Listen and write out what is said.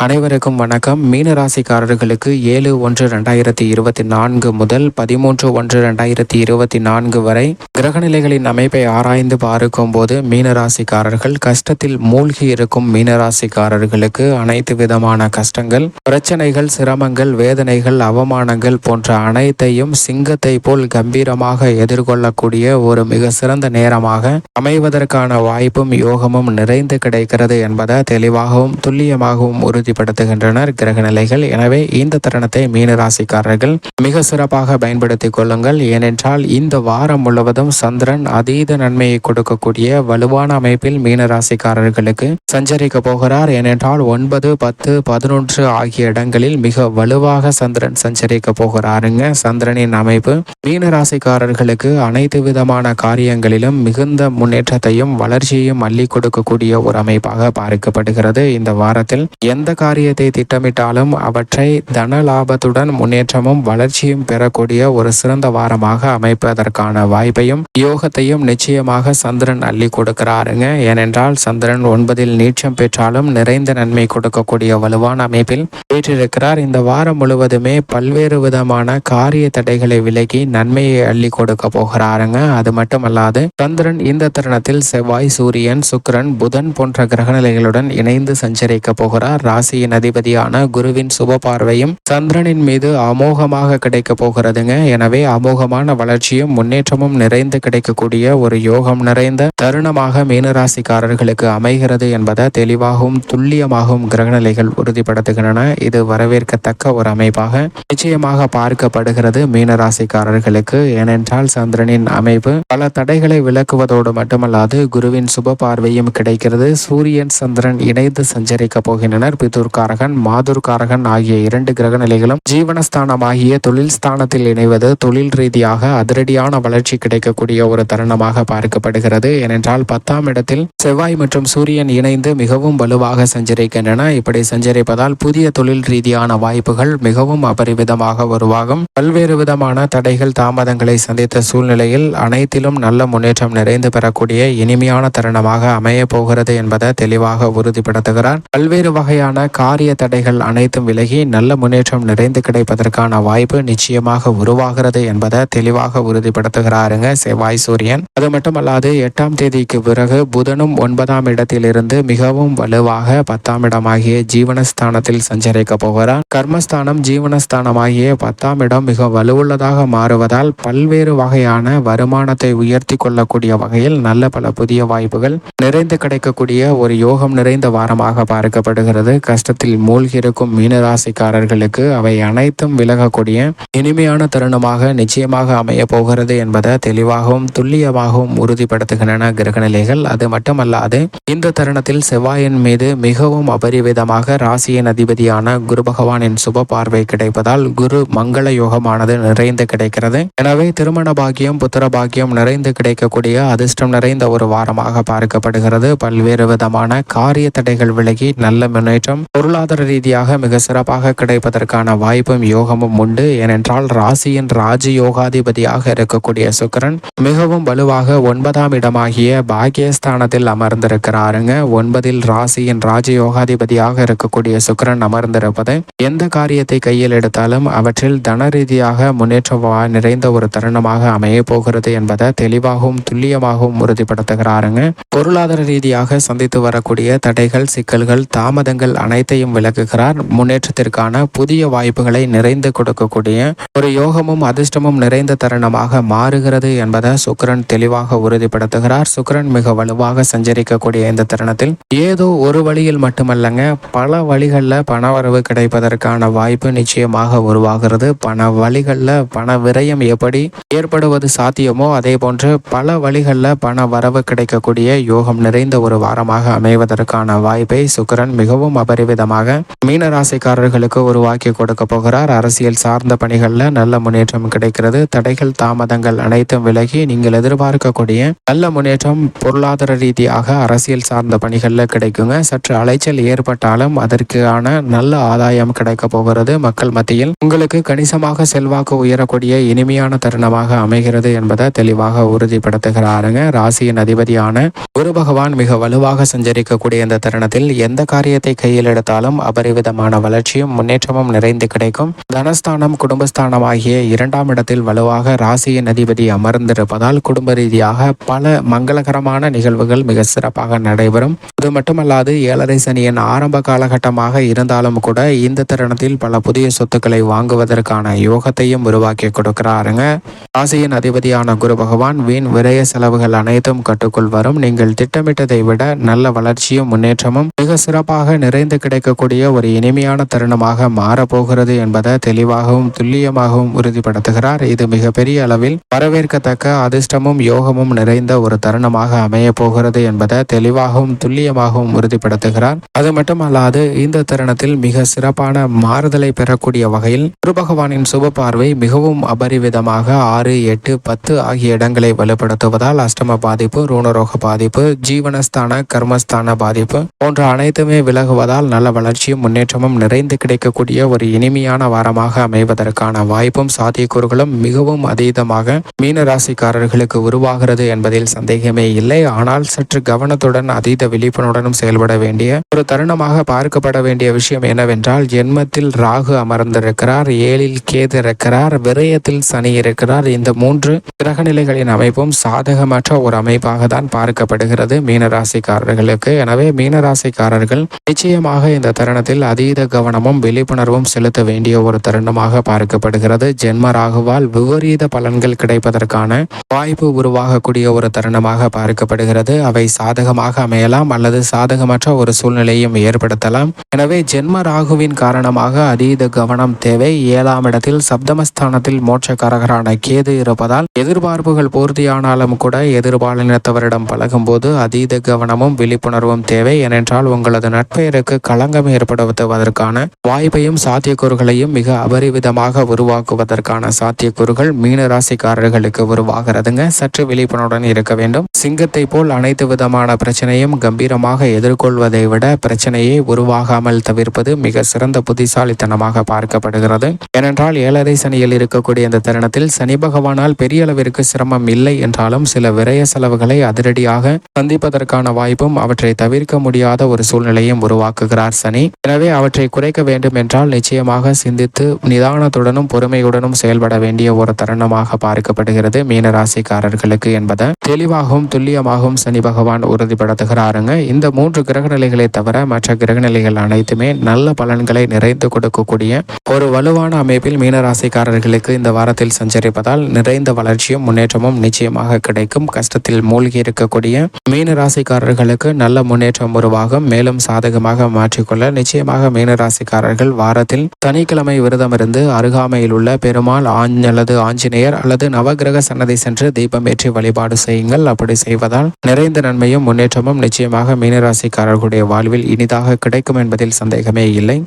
அனைவருக்கும் வணக்கம். மீன ராசிக்காரர்களுக்கு ஏழு ஒன்று ரெண்டாயிரத்தி இருபத்தி நான்கு முதல் பதிமூன்று ஒன்று ரெண்டாயிரத்தி இருபத்தி நான்கு வரை கிரகநிலைகளின் அமைப்பை ஆராய்ந்து பார்க்கும் போது மீன ராசிக்காரர்கள் கஷ்டத்தில் மூழ்கி இருக்கும் மீன ராசிக்காரர்களுக்கு அனைத்து விதமான கஷ்டங்கள் பிரச்சனைகள் சிரமங்கள் வேதனைகள் அவமானங்கள் போன்ற அனைத்தையும் சிங்கத்தை போல் கம்பீரமாக எதிர்கொள்ளக்கூடிய ஒரு மிக சிறந்த நேரமாக அமைவதற்கான வாய்ப்பும் யோகமும் நிறைந்து கிடைக்கிறது என்பதை தெளிவாகவும் துல்லியமாகவும் உறுதிப்படுத்துகின்றனர் கிரக நிலைகள் எனவே இந்த தருணத்தை மீன ராசிக்காரர்கள் மிக சிறப்பாக பயன்படுத்திக் கொள்ளுங்கள். ஏனென்றால் இந்த வாரம் முழுவதும் சந்திரன் அதீத நன்மையை கொடுக்கக்கூடிய வலுவான அமைப்பில் மீன ராசிக்காரர்களுக்கு சஞ்சரிக்க போகிறார். ஏனென்றால் ஒன்பது பத்து பதினொன்று ஆகிய இடங்களில் மிக வலுவாக சந்திரன் சஞ்சரிக்க போகிறாருங்க. சந்திரனின் அமைப்பு மீன ராசிக்காரர்களுக்கு அனைத்து விதமான காரியங்களிலும் மிகுந்த முன்னேற்றத்தையும் வளர்ச்சியையும் அள்ளி கொடுக்கக்கூடிய ஒரு அமைப்பாக பார்க்கப்படுகிறது. இந்த வாரத்தில் எந்த காரியத்தை திட்டமிட்டாலும் அவற்றை தன லாபத்துடன் முன்னேற்றமும் வளர்ச்சியும் பெறக்கூடிய ஒரு சிறந்த வாரமாக அமைப்பதற்கான வாய்ப்பையும் யோகத்தையும் நிச்சயமாக சந்திரன் அள்ளி கொடுக்கிறாருங்க. ஏனென்றால் சந்திரன் ஒன்பதில் நீச்சம் பெற்றாலும் நிறைந்த நன்மை கொடுக்கக்கூடிய வலுவான அமைப்பில் ஏற்றிருக்கிறார் இந்த வாரம் முழுவதுமே பல்வேறு விதமான காரிய தடைகளை விலகி நன்மையை அள்ளி கொடுக்க போகிறாருங்க. அது மட்டுமல்லாது சந்திரன் இந்த தருணத்தில் செவ்வாய் சூரியன் சுக்கரன் புதன் போன்ற கிரகநிலைகளுடன் இணைந்து சஞ்சரிக்க போகிறார். ராசியின் அதிபதியான குருவின் சுப பார்வையும் சந்திரனின் மீது அமோகமாக கிடைக்க போகிறதுங்க. எனவே அமோகமான வளர்ச்சியும் முன்னேற்றமும் நிறைந்து கிடைக்கக்கூடிய ஒரு யோகம் நிறைந்த தருணமாக மீனராசிக்காரர்களுக்கு அமைகிறது என்பதை தெளிவாகவும் துல்லியமாகவும் கிரகநிலைகள் உறுதிப்படுத்துகின்றன. இது வரவேற்கத்தக்க ஒரு அமைப்பாக நிச்சயமாக பார்க்கப்படுகிறது மீனராசிக்காரர்களுக்கு. ஏனென்றால் சந்திரனின் அமைப்பு பல தடைகளை விளக்குவதோடு மட்டுமல்லாது குருவின் சுப பார்வையும் கிடைக்கிறது. சூரியன் சந்திரன் இணைந்து சஞ்சரிக்க போகின்றனர். கேதுர்காரகன் மாதுர்காரகன் ஆகிய இரண்டு கிரக நிலைகளும் ஜீவனஸ்தானமாகிய தொழில் ஸ்தானத்தில் இணைவது தொழில் ரீதியாக அதிரடியான வளர்ச்சி கிடைக்கக்கூடிய ஒரு தருணமாக பார்க்கப்படுகிறது. ஏனென்றால் பத்தாம் இடத்தில் செவ்வாய் மற்றும் சூரியன் இணைந்து மிகவும் வலுவாக சஞ்சரிக்கின்றன. இப்படி சஞ்சரிப்பதால் புதிய தொழில் ரீதியான வாய்ப்புகள் மிகவும் அபரிவிதமாக உருவாகும். பல்வேறு விதமான தடைகள் தாமதங்களை சந்தித்த சூழ்நிலையில் அனைத்திலும் நல்ல முன்னேற்றம் நிறைந்து பெறக்கூடிய இனிமையான தருணமாக அமைய போகிறது என்பதை தெளிவாக உறுதிப்படுத்துகிறார். பல்வேறு வகையான காரிய தடைகள் அனைத்தும் விலகி நல்ல முன்னேற்றம் நிறைந்து கிடைப்பதற்கான வாய்ப்பு நிச்சயமாக உருவாகிறது என்பதை தெளிவாக உறுதிப்படுத்துகிறாருங்க செவ்வாய் சூரியன். அது மட்டுமல்லாது எட்டாம் தேதிக்கு பிறகு புதனும் ஒன்பதாம் இடத்திலிருந்து மிகவும் வலுவாக பத்தாம் இடமாகிய ஜீவனஸ்தானத்தில் சஞ்சரிக்க போகிறார். கர்மஸ்தானம் ஜீவனஸ்தானமாகிய பத்தாம் இடம் மிக வலுவுள்ளதாக மாறுவதால் பல்வேறு வகையான வருமானத்தை உயர்த்தி கொள்ளக்கூடிய வகையில் நல்ல பல புதிய வாய்ப்புகள் நிறைந்து கிடைக்கக்கூடிய ஒரு யோகம் நிறைந்த வாரமாக பார்க்கப்படுகிறது. கஷ்டத்தில் மூழ்கியிருக்கும் மீனராசிக்காரர்களுக்கு அவை அனைத்தும் விலகக்கூடிய இனிமையான தருணமாக நிச்சயமாக அமைய போகிறது என்பதை தெளிவாகவும் துல்லியமாகவும் உறுதிப்படுத்துகின்றன கிரகநிலைகள். அது மட்டுமல்லாது இந்த தருணத்தில் செவ்வாயின் மீது மிகவும் அபரிவிதமாக ராசியின் அதிபதியான குரு பகவானின் சுப பார்வை கிடைப்பதால் குரு மங்கள யோகமானது நிறைந்து கிடைக்கிறது. எனவே திருமண பாக்கியம் புத்திர பாக்கியம் நிறைந்து கிடைக்கக்கூடிய அதிர்ஷ்டம் நிறைந்த ஒரு வாரமாக பார்க்கப்படுகிறது. பல்வேறு விதமான காரிய தடைகள் விலகி நல்ல முன்னேற்றம் பொருளாதார ரீதியாக மிக சிறப்பாக கிடைப்பதற்கான வாய்ப்பும் யோகமும் உண்டு. ஏனென்றால் ராசியின் ராஜ யோகாதிபதியாக இருக்கக்கூடிய சுக்கரன் மிகவும் வலுவாக ஒன்பதாம் இடமாகிய பாக்கியஸ்தானத்தில் அமர்ந்திருக்கிறாருங்க. ஒன்பதில் ராசியின் ராஜ யோகாதிபதியாக இருக்கக்கூடிய சுக்கரன் அமர்ந்திருப்பது எந்த காரியத்தை கையில் எடுத்தாலும் அவற்றில் தன ரீதியாக முன்னேற்ற நிறைந்த ஒரு தருணமாக அமைய போகிறது என்பதை தெளிவாகவும் துல்லியமாகவும் உறுதிப்படுத்துகிறாருங்க. பொருளாதார ரீதியாக சந்தித்து வரக்கூடிய தடைகள் சிக்கல்கள் தாமதங்கள் அனைத்தையும் விளக்குகிறார். முன்னேற்றத்திற்கான புதிய வாய்ப்புகளை நிறைந்து கொடுக்கக்கூடிய ஒரு யோகமும் அதிர்ஷ்டமும் நிறைந்த தருணமாக மாறுகிறது என்பதை சுக்கரன் தெளிவாக உறுதிப்படுத்துகிறார். சுக்கரன் மிக வலுவாக சஞ்சரிக்கக்கூடிய இந்த தருணத்தில் ஏதோ ஒரு வழியில் மட்டுமல்லங்க பல வழிகளில் பணவரவு கிடைப்பதற்கான வாய்ப்பு நிச்சயமாக உருவாகிறது. பண வழிகளில் பண விரயம் எப்படி ஏற்படுவது சாத்தியமோ அதே போன்று பல வழிகளில் பண வரவு கிடைக்கக்கூடிய யோகம் நிறைந்த ஒரு வாரமாக அமைவதற்கான வாய்ப்பை சுக்கரன் மிகவும் விதமாக மீன ராசிக்காரர்களுக்கு உருவாக்கி கொடுக்க போகிறார். அரசியல் சார்ந்த பணிகளில் நல்ல முன்னேற்றம் கிடைக்கிறது. தடைகள் தாமதங்கள் அனைத்தும் விலகி நீங்கள் எதிர்பார்க்கக்கூடிய நல்ல முன்னேற்றம் பொருளாதார ரீதியாக அரசியல் சார்ந்த பணிகளில் கிடைக்குங்க. சற்று அலைச்சல் ஏற்பட்டாலும் அதற்கான நல்ல ஆதாயம் கிடைக்க போகிறது. மக்கள் மத்தியில் உங்களுக்கு கணிசமாக செல்வாக்கு உயரக்கூடிய இனிமையான தருணமாக அமைகிறது என்பதை தெளிவாக உறுதிப்படுத்துகிறாருங்க. ராசியின் அதிபதியான குரு பகவான் மிக வலுவாக சஞ்சரிக்கக்கூடிய இந்த தருணத்தில் எந்த காரியத்தை கையில் எடுத்தாலும் அபரிவிதமான வளர்ச்சியும் முன்னேற்றமும் நிறைந்து கிடைக்கும். தனஸ்தானம் குடும்பஸ்தானம் ஆகிய இரண்டாம் இடத்தில் வலுவாக ராசியின் அதிபதி அமர்ந்திருப்பதால் குடும்ப ரீதியாக பல மங்களகரமான நிகழ்வுகள் மிக சிறப்பாக நடைபெறும். அது மட்டுமல்லாது ஏழரை சனியின் ஆரம்ப காலகட்டமாக இருந்தாலும் கூட இந்த தருணத்தில் பல புதிய சொத்துக்களை வாங்குவதற்கான யோகத்தையும் உருவாக்கி கொடுக்கிறாருங்க. ராசியின் அதிபதியான குரு பகவான் வீண் விரய செலவுகள் அனைத்தும் கட்டுக்குள் வரும். நீங்கள் திட்டமிட்டதை விட நல்ல வளர்ச்சியும் முன்னேற்றமும் மிக சிறப்பாக நிறைந்த கிடைக்கக்கூடிய ஒரு இனிமையான தருணமாக மாறப்போகிறது என்பதை தெளிவாகவும் துல்லியமாகவும் உறுதிப்படுத்துகிறார். இது மிகப்பெரிய அளவில் வரவேற்கத்தக்க அதிர்ஷ்டமும் யோகமும் நிறைந்த ஒரு தருணமாக அமைய போகிறது என்பதை தெளிவாகவும் துல்லியமாகவும் உறுதிப்படுத்துகிறார். அது மட்டுமல்லாது இந்த தருணத்தில் மிக சிறப்பான மாறுதலை பெறக்கூடிய வகையில் குரு பகவானின் சுப பார்வை மிகவும் அபரிவிதமாக ஆறு எட்டு பத்து ஆகிய இடங்களை வலுப்படுத்துவதால் அஷ்டம பாதிப்பு ரூணரோக பாதிப்பு ஜீவனஸ்தான கர்மஸ்தான பாதிப்பு போன்ற அனைத்துமே விலகுவதால் நல்ல வளர்ச்சியும் முன்னேற்றமும் நிறைந்து கிடைக்கக்கூடிய ஒரு இனிமையான வாரமாக அமைவதற்கான வாய்ப்பும் சாத்தியக்கூறுகளும் மிகவும் அதீதமாக மீன ராசிக்காரர்களுக்கு உருவாகிறது என்பதில் சந்தேகமே இல்லை. ஆனால் சற்று கவனத்துடன் அதீத விழிப்புணர்வுடனும் செயல்பட வேண்டிய ஒரு தருணமாக பார்க்கப்பட வேண்டிய விஷயம் என்னவென்றால் ஜென்மத்தில் ராகு அமர்ந்திருக்கிறார் ஏழில் கேது இருக்கிறார் விரயத்தில் சனி இருக்கிறார். இந்த மூன்று கிரகநிலைகளின் அமைப்பும் சாதகமற்ற ஒரு அமைப்பாக தான் பார்க்கப்படுகிறது மீனராசிக்காரர்களுக்கு. எனவே மீனராசிக்காரர்கள் நிச்சயமாக இந்த தருணத்தில் அதீத கவனமும் விழிப்புணர்வும் செலுத்த வேண்டிய ஒரு தருணமாக பார்க்கப்படுகிறது. ஜென்ம ராகுவால் விபரீத பலன்கள் கிடைப்பதற்கான வாய்ப்பு உருவாகக்கூடிய ஒரு தருணமாக பார்க்கப்படுகிறது. அவை சாதகமாக அமையலாம் அல்லது சாதகமற்ற ஒரு சூழ்நிலையும் ஏற்படுத்தலாம். எனவே ஜென்ம ராகுவின் காரணமாக அதீத கவனம் தேவை. ஏழாம் இடத்தில் சப்தமஸ்தானத்தில் மோட்சக்காரகரான கேது இருப்பதால் எதிர்பார்ப்புகள் பூர்த்தியானாலும் கூட எதிர்பாலினத்தவரிடம் பழகும்போது அதீத கவனமும் விழிப்புணர்வும் தேவை. ஏனென்றால் உங்களது நட்பெயருக்கு களங்கம் ஏற்படுத்துவதற்கான வாய்ப்பையும் சாத்தியக்கூறுகளையும் மிக அபரிவிதமாக உருவாக்குவதற்கான சாத்தியக்கூறுகள் மீன ராசிக்காரர்களுக்கு உருவாகிறதுங்க. சற்று விழிப்புணர்வுடன் இருக்க வேண்டும். சிங்கத்தை போல் அனைத்து விதமான பிரச்சனையும் கம்பீரமாக எதிர்கொள்வதை விட பிரச்சனையை உருவாகாமல் தவிர்ப்பது மிக சிறந்த புத்திசாலித்தனமாக பார்க்கப்படுகிறது. ஏனென்றால் ஏழரை சனியில் இருக்கக்கூடிய இந்த தருணத்தில் சனி பகவானால் பெரிய அளவிற்கு சிரமம் இல்லை என்றாலும் சில விரய செலவுகளை அதிரடியாக சந்திப்பதற்கான வாய்ப்பும் அவற்றை தவிர்க்க முடியாத ஒரு சூழ்நிலையும் உருவாக்குகிறார் சனி. எனவே அவற்றை குறைக்க வேண்டும் என்றால் நிச்சயமாக சிந்தித்து நிதானத்துடனும் பொறுமையுடனும் செயல்பட வேண்டிய ஒரு தருணமாக பார்க்கப்படுகிறது மீனராசிக்காரர்களுக்கு என்பதை. தெளிவாகவும் துல்லியமாகவும் சனி பகவான் உறுதிப்படுத்துகிறாருங்க. இந்த மூன்று கிரக நிலைகளை தவிர மற்ற கிரக நிலைகள் அனைத்துமே நல்ல பலன்களை நிறைந்து கொடுக்கக்கூடிய ஒரு வலுவான அமைப்பில் மீனராசிக்காரர்களுக்கு இந்த வாரத்தில் சஞ்சரிப்பதால் நிறைந்த வளர்ச்சியும் முன்னேற்றமும் நிச்சயமாக கிடைக்கும். கஷ்டத்தில் மூழ்கி இருக்கக்கூடிய மீனராசிக்காரர்களுக்கு நல்ல முன்னேற்றம் உருவாகும். மேலும் சாதகமாக மாற்றிக்கொள்ள நிச்சயமாக மீனராசிக்காரர்கள் வாரத்தில் சனிக்கிழமை விரதம் இருந்து அருகாமையில் உள்ள பெருமாள் ஆஞ் அல்லது ஆஞ்சநேயர் அல்லது நவகிரக சன்னதி சென்று தீபம் ஏற்றி வழிபாடு செய்யுங்கள். அப்படி செய்வதால் நிறைந்த நன்மையும் முன்னேற்றமும் நிச்சயமாக மீனராசிக்காரர்களுடைய வாழ்வில் இனிதாக கிடைக்கும் என்பதில் சந்தேகமே இல்லை.